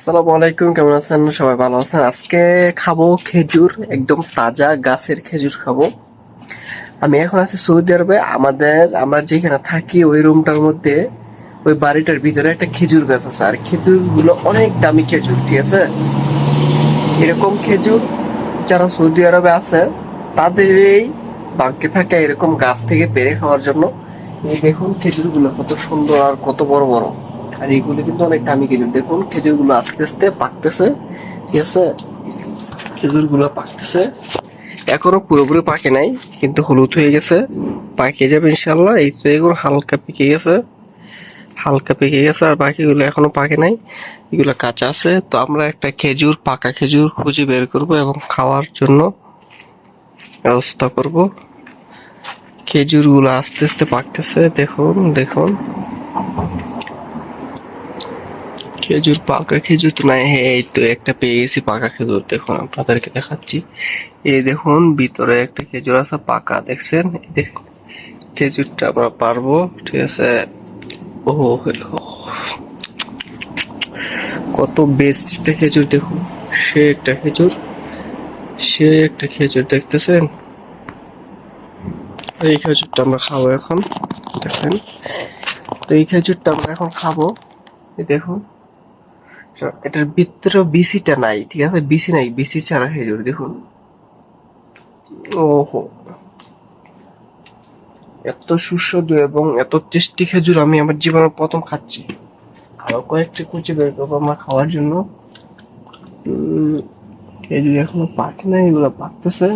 আসসালামু আলাইকুম, কেমন আছেন? সবাই ভালো আছেন? আজকে খাব খেজুর, একদম তাজা গাছের খেজুর খাব। আমি এখন আছি সৌদি আরবে। আমাদের, আমরা যেখানে থাকি, ওই রুমটার মধ্যে, ওই বাড়িটার ভিতরে একটা খেজুর গাছ আছে। আর খেজুরগুলো অনেক দামি খেজুর, ঠিক আছে? এরকম খেজুর যারা সৌদি আরবে আছে, তাদের এই বাক্যে থাকে এরকম গাছ থেকে পেরে খাওয়ার জন্য। এই দেখুন খেজুরগুলো কত সুন্দর আর কত বড় বড়। আর এইগুলো কিন্তু অনেক দামি খেজুর। দেখুন খেজুরগুলো আস্তে আস্তে পাকতেছে, ঠিক আছে? খেজুরগুলো পাকতেছে। এখনও পুরোপুরি পাকে নাই, কিন্তু হলুদ হয়ে গেছে। পাকে যাবে ইনশাল্লাহ এই তো এগুলো হালকা পেকে গেছে। হালকা পেকে গেছে, আর বাকিগুলো এখনও পাকে নাই। এগুলো কাঁচা আছে, তো আমরা একটা খেজুর, পাকা খেজুর খুঁজে বের করব এবং খাওয়ার জন্য ব্যবস্থা করব। খেজুরগুলো আস্তে আস্তে পাকতেছে, দেখুন দেখুন। খেজুর, পাকা খেজুর তো নাই। হ্যাঁ এই তো একটা পেয়ে গেছি পাকা খেজুর। দেখুন, আপনাদেরকে দেখাচ্ছি। এই দেখুন, ভিতরে একটা খেজুর আছে পাকা, দেখছেন? এই দেখুন খেজুরটা আমরা পারব, ঠিক আছে? ও কত বেস্ট একটা খেজুর, দেখুন। সে একটা খেজুর, সে একটা খেজুর, দেখতেছেন? এই খেজুরটা আমরা খাব এখন, দেখেন। তো এই খেজুরটা আমরা এখন খাব দেখুন। এটার ভিতরে বিসিটা নাই, ঠিক আছে? বিসি নাই, বিসি ছাড়া খেজুর দেখুন। ওহো। এত সুস্বাদু এবং এত টেস্টি খেজুর আমি আমার জীবনে প্রথম খাচ্ছি। আরও কয়েকটি কুচি বের করব আমার খাওয়ার জন্য। খেজুর এখনও পাকে নাই, এগুলো পাকতেছে।